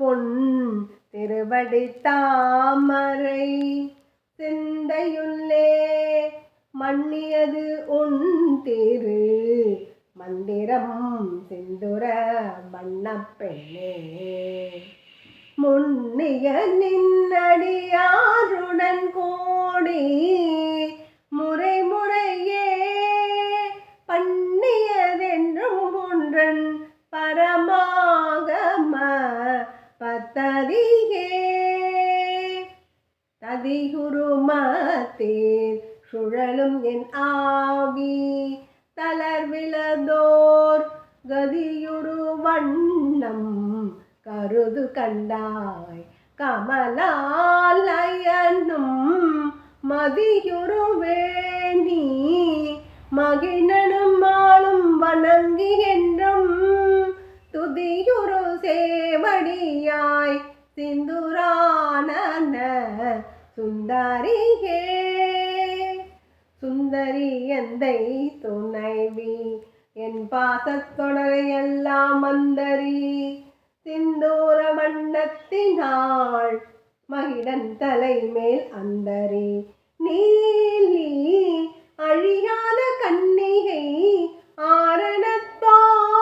பொன் திருவடி தாமரை சிந்தையுள்ளே மன்னியது உன் திரு. மந்திரம் சிந்துர வண்ணப்பெண்ணே. முன்னிய நின்னடியா ததிகுருமத்தேர் சுழலும் என் ஆவி. தளர்விலதோர் கதியுரு வண்ணம் கருது கண்டாய். கமலாலயனும் மதியுரு வேணி. மகிழனும் மாலும் வணங்கி என்றும் துதியுரு சேவடியாய். சிந்துரான சிந்துரானன சுந்தரிகே சுந்தரி எந்தை துணைவி என் பாசத்தொடரை எல்லாம் மந்தரி சிந்தூர வண்ணத்தினாள் மகிடன் தலைமேல் அந்தரி. நீலி அழியாத கன்னிகை ஆரணத்தான்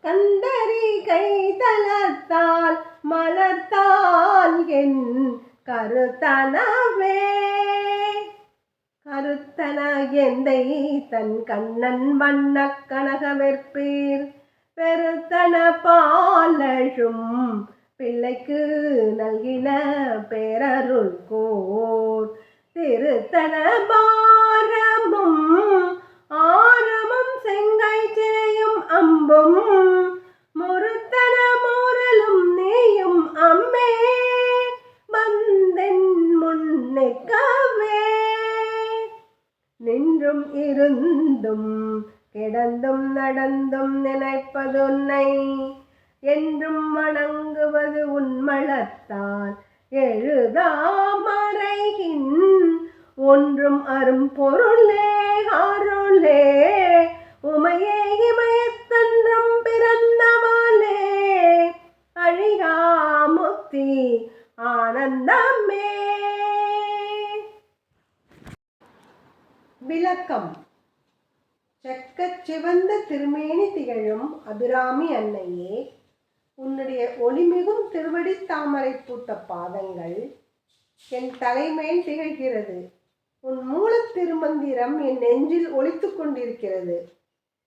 கந்தரி கை தளத்தால் மலர்த்தால் என் கருத்தனவே. கருத்தன எந்தை தன் கண்ணன் வண்ண கனக வெற்பீர் பெருத்தன பாலழும் பிள்ளைக்கு நல்கின பேரருள் கோர். திருத்தன பாரமும் ஆரமும் செங்கை சிறையும் அம்பும் நின்றும் இருந்தும் கிடந்தும் நடந்தும் நினைப்பதுன்னை என்றும் வணங்குவது உன்மளத்தான் எழுதாமறைகின் ஒன்றும் அரும் பொருளே அருளே விளக்கம். செக்கச் சிவந்த திருமேனி திகழும் அபிராமி அன்னையே உன்னுடைய ஒளிமிகும் திருவடி தாமரை பூத்த பாதங்கள் என் தலைமையில் திகழ்கிறது. உன் மூலத் திருமந்திரம் என் நெஞ்சில் ஒழித்து கொண்டிருக்கிறது.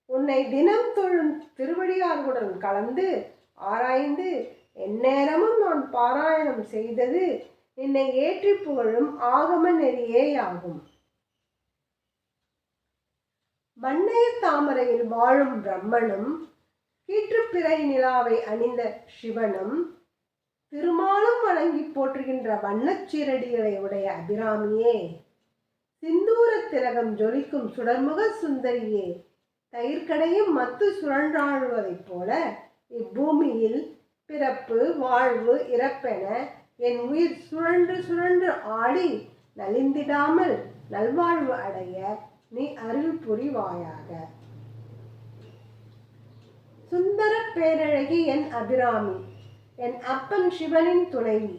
உன்னை தினம் தொழும் திருவடியார்களுடன் கலந்து ஆராய்ந்து எந்நேரமும் நான் பாராயணம் செய்தது என்னை ஏற்றி புகழும் ஆகம நெறியேயாகும். வண்ணய தாமரையில் வாழும் பிரம்மனும் கீற்றுப்பிறை நிலாவை அணிந்த சிவனும் திருமாலும் வணங்கி போற்றுகின்ற வண்ணச்சீரடிகளை உடைய அபிராமியே சிந்தூர திலகம் ஜொலிக்கும் சுடர்முக சுந்தரியே தயிர்க்கடையும் மத்து சுழன்றாழ்வதைப் போல இப்பூமியில் பிறப்பு வாழ்வு இறப்பென என் உயிர் சுழன்று சுழன்று ஆடி நலிந்திடாமல் நல்வாழ்வு அடைய நீ அருள் புரிவாயாக. சுந்தர பேரழகி என் அபிராமி என் அப்பன் சிவனின் துணைவி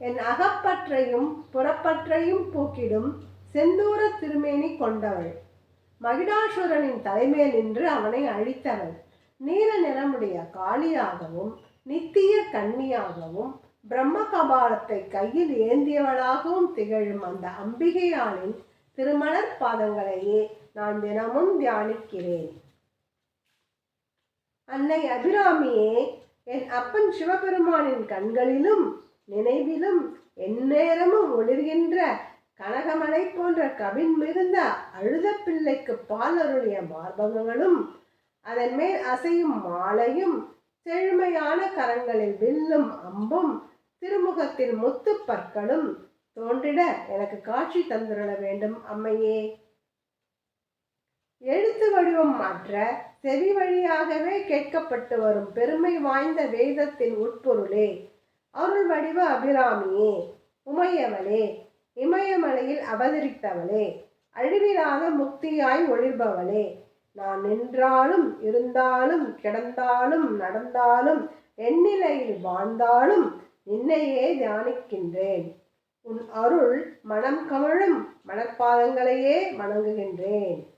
என் அகப்பற்றையும் புறப்பற்றையும் போக்கிடும் செந்தூர திருமேனி கொண்டவள். மகிடாசுரனின் தலைமையில் நின்று அவனை அழித்தவள். நீல நிறமுடைய காளியாகவும் நித்திய கன்னியாகவும் பிரம்ம கபாலத்தை கையில் ஏந்தியவளாகவும் திகழும் அந்த அம்பிகையாளின் திருமலர் பாதங்களையே நான் தினமும் தியானிக்கிறேன். அன்னை அபிராமியே என் அப்பன் சிவபெருமானின் கண்களிலும் நினைவிலும் எந்நேரமும் ஒளிர்கின்ற கனகமலை போன்ற கவின் மிகுந்த அழுத பிள்ளைக்கு பால் அருளிய மார்பகங்களும் அதன் மேல் அசையும் மாலையும் செழுமையான கரங்களில் வில்லும் அம்பும் திருமுகத்தில் முத்து பற்களும் தோன்றிட எனக்கு காட்சி தந்துருள வேண்டும் அம்மையே. எழுத்து வடிவம் மாற்ற செவி வழியாகவே கேட்கப்பட்டு வரும் பெருமை வாய்ந்த வேதத்தின் உட்பொருளே. அருள் வடிவ அபிராமியே உமையவளே இமயமலையில் அவதரித்தவளே அழிவிலாத முக்தியாய் ஒளிர்பவளே. நான் நின்றாலும் இருந்தாலும் கிடந்தாலும் நடந்தாலும் எண்ணிலையில் வாழ்ந்தாலும் நின்னையே தியானிக்கின்றேன். உன் அருள் மனம் கமழும் மனப்பாதங்களையே வணங்குகின்றேன்.